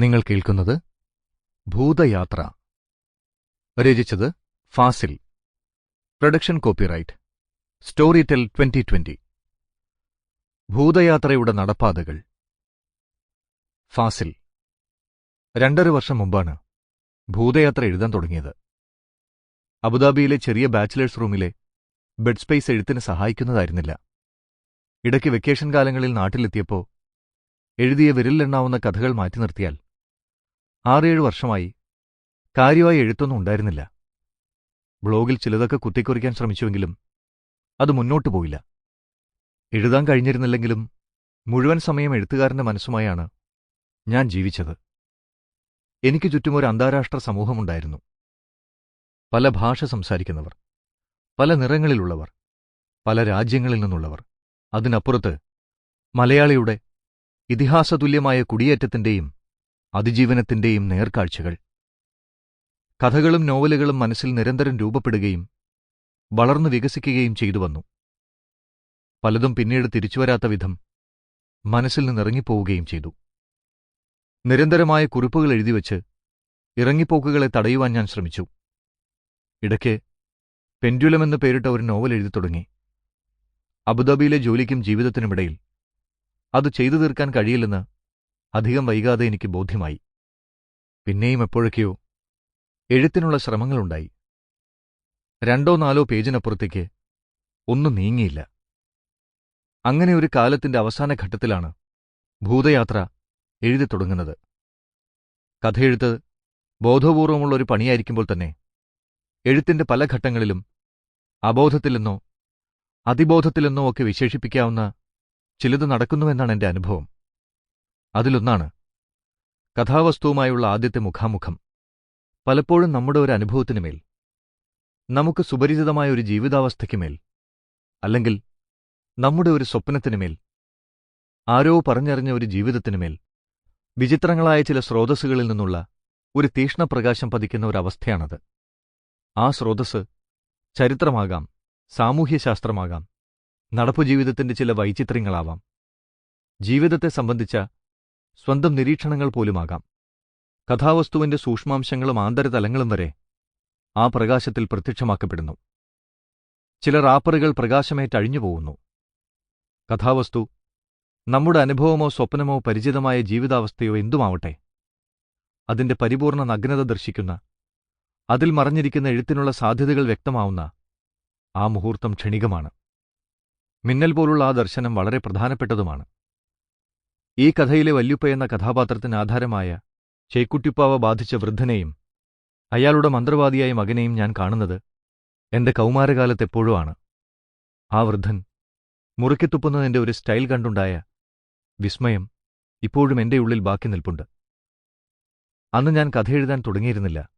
നിങ്ങൾ കേൾക്കുന്നത് ഭൂതയാത്ര. രചിച്ചത് Fazil. Production copyright. Storytel twenty twenty. ഭൂതയാത്രയുടെ നടപ്പാതകൾ. ഫാസിൽ. രണ്ടര വർഷം മുമ്പാണ് ഭൂതയാത്ര എഴുതാൻ തുടങ്ങിയത്. അബുദാബിയിലെ ചെറിയ ബാച്ചിലേഴ്സ് റൂമിലെ ബെഡ് സ്പേസ് എഴുത്തിന് സഹായിക്കുന്നതായിരുന്നില്ല. ഇടയ്ക്ക് വെക്കേഷൻ കാലങ്ങളിൽ നാട്ടിലെത്തിയപ്പോൾ എഴുതിയ വിരലിലെണ്ണാവുന്ന കഥകൾ മാറ്റി നിർത്തിയാൽ ആറേഴ് വർഷമായി കാര്യമായി എഴുത്തൊന്നും ഉണ്ടായിരുന്നില്ല. ബ്ലോഗിൽ ചിലതൊക്കെ കുത്തിക്കുറിക്കാൻ ശ്രമിച്ചുവെങ്കിലും അത് മുന്നോട്ടു പോയില്ല. എഴുതാൻ കഴിഞ്ഞിരുന്നില്ലെങ്കിലും മുഴുവൻ സമയം എഴുത്തുകാരന്റെ മനസ്സുമായാണ് ഞാൻ ജീവിച്ചത്. എനിക്ക് ചുറ്റും ഒരു അന്താരാഷ്ട്ര സമൂഹമുണ്ടായിരുന്നു. പല ഭാഷ സംസാരിക്കുന്നവർ പല നിറങ്ങളിലുള്ളവർ പല രാജ്യങ്ങളിൽ നിന്നുള്ളവർ അതിനപ്പുറത്ത് മലയാളിയുടെ ഇതിഹാസതുല്യമായ കുടിയേറ്റത്തിന്റെയും അതിജീവനത്തിന്റെയും നേർക്കാഴ്ചകൾ. കഥകളും നോവലുകളും മനസ്സിൽ നിരന്തരം രൂപപ്പെടുകയും വളർന്നു വികസിക്കുകയും ചെയ്തു വന്നു. പലതും പിന്നീട് തിരിച്ചുവരാത്ത വിധം മനസ്സിൽ നിന്നിറങ്ങിപ്പോവുകയും ചെയ്തു. നിരന്തരമായ കുറിപ്പുകൾ എഴുതിവെച്ച് ഇറങ്ങിപ്പോക്കുകളെ തടയുവാൻ ഞാൻ ശ്രമിച്ചു. ഇടയ്ക്ക് എന്ന് പേരിട്ട ഒരു നോവൽ എഴുതി തുടങ്ങി. അബുദാബിയിലെ ജോലിക്കും ജീവിതത്തിനുമിടയിൽ. അത് ചെയ്തു തീർക്കാൻ കഴിയില്ലെന്ന് അധികം വൈകാതെ എനിക്ക് ബോധ്യമായി. പിന്നെയും എപ്പോഴൊക്കെയോ എഴുത്തിനുള്ള ശ്രമങ്ങളുണ്ടായി. രണ്ടോ നാലോ പേജിനപ്പുറത്തേക്ക് ഒന്നും നീങ്ങിയില്ല. അങ്ങനെ ഒരു കാലത്തിന്റെ അവസാന ഘട്ടത്തിലാണ് ഭൂതയാത്ര എഴുതി തുടങ്ങുന്നത്. കഥയെഴുത്ത് ബോധപൂർവമുള്ള ഒരു പണിയായിരിക്കുമ്പോൾ തന്നെ എഴുത്തിന്റെ പല ഘട്ടങ്ങളിലും അബോധത്തിലെന്നോ അതിബോധത്തിലെന്നോ ഒക്കെ വിശേഷിപ്പിക്കാവുന്ന ചിലത് നടക്കുന്നുവെന്നാണ് എന്റെ അനുഭവം. അതിലൊന്നാണ് കഥാവസ്തുവുമായുള്ള ആദ്യത്തെ മുഖാമുഖം. പലപ്പോഴും നമ്മുടെ ഒരു അനുഭവത്തിനുമേൽ നമുക്ക് സുപരിചിതമായ ഒരു ജീവിതാവസ്ഥയ്ക്കുമേൽ അല്ലെങ്കിൽ നമ്മുടെ ഒരു സ്വപ്നത്തിനുമേൽ ആരോ പറഞ്ഞറിഞ്ഞ ഒരു ജീവിതത്തിനുമേൽ വിചിത്രങ്ങളായ ചില സ്രോതസ്സുകളിൽ നിന്നുള്ള ഒരു തീക്ഷ്ണപ്രകാശം പതിക്കുന്ന ഒരവസ്ഥയാണത് ആ സ്രോതസ് ചരിത്രമാകാം സാമൂഹ്യശാസ്ത്രമാകാം നടപ്പുജീവിതത്തിന്റെ ചില വൈചിത്ര്യങ്ങളാവാം. ജീവിതത്തെ സംബന്ധിച്ച സ്വന്തം നിരീക്ഷണങ്ങൾ പോലുമാകാം. കഥാവസ്തുവിന്റെ സൂക്ഷ്മാംശങ്ങളും ആന്തരതലങ്ങളും വരെ ആ പ്രകാശത്തിൽ പ്രത്യക്ഷമാക്കപ്പെടുന്നു. ചില റാപ്പറുകൾ പ്രകാശമേറ്റഴിഞ്ഞു പോകുന്നു കഥാവസ്തു നമ്മുടെ അനുഭവമോ സ്വപ്നമോ പരിചിതമായ ജീവിതാവസ്ഥയോ എന്തുമാവട്ടെ? അതിന്റെ പരിപൂർണ നഗ്നത ദർശിക്കുന്ന അതിൽ മറഞ്ഞിരിക്കുന്ന എഴുത്തിനുള്ള സാധ്യതകൾ വ്യക്തമാവുന്ന ആ മുഹൂർത്തം ക്ഷണികമാണ്. മിന്നൽ പോലുള്ള ആ ദർശനം വളരെ പ്രധാനപ്പെട്ടതുമാണ്. ഈ കഥയിലെ വല്യുപ്പ എന്ന കഥാപാത്രത്തിന് ആധാരമായ ചേക്കുട്ടിപ്പാവ ബാധിച്ച വൃദ്ധനെയും അയാളുടെ മന്ത്രവാദിയായ മകനെയും ഞാൻ കാണുന്നത് എന്റെ കൗമാരകാലത്തെപ്പോഴും ആണ്. ആ വൃദ്ധൻ മുറുക്കിത്തുപ്പുന്നതിന്റെ ഒരു സ്റ്റൈൽ കണ്ടുണ്ടായ വിസ്മയം ഇപ്പോഴും എന്റെ ഉള്ളിൽ ബാക്കി നിൽപ്പുണ്ട്. അന്ന് ഞാൻ കഥയെഴുതാൻ തുടങ്ങിയിരുന്നില്ല.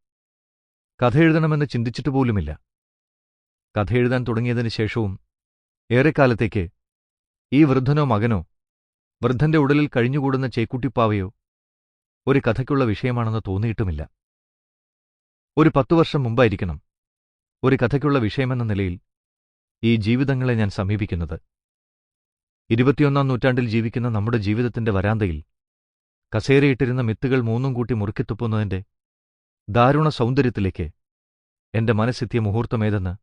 കഥ എഴുതണമെന്ന് ചിന്തിച്ചിട്ട് പോലുമില്ല. കഥ എഴുതാൻ തുടങ്ങിയതിനു ശേഷവും ഏറെക്കാലത്തേക്ക് ഈ വൃദ്ധനോ മകനോ വൃദ്ധന്റെ ഉടലിൽ കഴിഞ്ഞുകൂടുന്ന ചേക്കുട്ടിപ്പാവയോ ഒരു കഥയ്ക്കുള്ള വിഷയമാണെന്ന് തോന്നിയിട്ടുമില്ല. ഒരു പത്തു വർഷം മുമ്പായിരിക്കണം ഒരു കഥയ്ക്കുള്ള വിഷയമെന്ന നിലയിൽ ഈ ജീവിതങ്ങളെ ഞാൻ സമീപിക്കുന്നത്. ഇരുപത്തിയൊന്നാം നൂറ്റാണ്ടിൽ ജീവിക്കുന്ന നമ്മുടെ ജീവിതത്തിന്റെ വരാന്തയിൽ കസേരയിട്ടിരുന്ന മിത്തുകൾ മൂന്നും കൂട്ടി മുറുക്കിത്തുപ്പുന്നതിന്റെ ദാരുണ സൗന്ദര്യത്തിലേക്ക് എന്റെ മനസ്സെത്തിയ മുഹൂർത്തമേതെന്ന്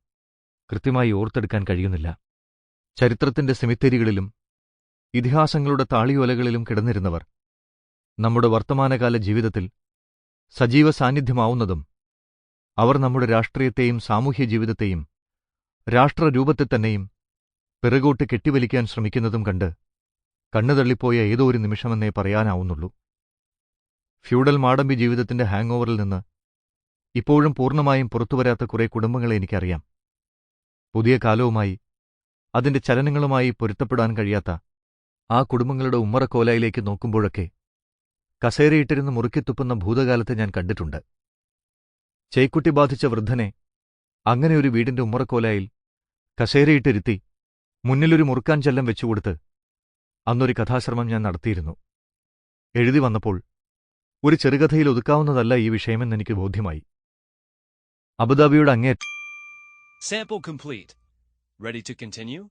കൃത്യമായി ഓർത്തെടുക്കാൻ കഴിയുന്നില്ല. ചരിത്രത്തിന്റെ സെമിത്തേരികളിലും ഇതിഹാസങ്ങളുടെ താളിയോലകളിലും കിടന്നിരുന്നവർ. നമ്മുടെ വർത്തമാനകാല ജീവിതത്തിൽ സജീവ സാന്നിധ്യമാവുന്നതും അവർ നമ്മുടെ രാഷ്ട്രീയത്തെയും സാമൂഹ്യ ജീവിതത്തെയും രാഷ്ട്രരൂപത്തെ തന്നെയും പിറകോട്ട് കെട്ടിവലിക്കാൻ ശ്രമിക്കുന്നതും കണ്ട് കണ്ണുതള്ളിപ്പോയ ഏതോ ഒരു നിമിഷമെന്നേ പറയാനാവുന്നുള്ളൂ. ഫ്യൂഡൽ മാടമ്പി ജീവിതത്തിന്റെ ഹാങ് ഓവറിൽ നിന്ന് ഇപ്പോഴും പൂർണമായും പുറത്തുവരാത്ത കുറെ കുടുംബങ്ങളെ എനിക്കറിയാം. പുതിയ കാലവുമായി അതിന്റെ ചലനങ്ങളുമായി പൊരുത്തപ്പെടാൻ കഴിയാത്ത ആ കുടുംബങ്ങളുടെ ഉമ്മറക്കോലയിലേക്ക് നോക്കുമ്പോഴൊക്കെ കസേരയിട്ടിരുന്ന് മുറുക്കിത്തുപ്പുന്ന ഭൂതകാലത്തെ ഞാൻ കണ്ടിട്ടുണ്ട് ചേക്കുട്ടി ബാധിച്ച വൃദ്ധനെ അങ്ങനെ ഒരു വീടിന്റെ ഉമ്മറക്കോലായിൽ കസേരയിട്ടിരുത്തി മുന്നിലൊരു മുറുക്കാൻ ചെല്ലം വെച്ചുകൊടുത്ത് അന്നൊരു കഥാശ്രമം ഞാൻ നടത്തിയിരുന്നു എഴുതി വന്നപ്പോൾ ഒരു ചെറുകഥയിൽ ഒതുക്കാവുന്നതല്ല ഈ വിഷയമെന്ന് എനിക്ക് ബോധ്യമായി അബുദാബിയുടെ അങ്ങേ Sample complete. Ready to continue?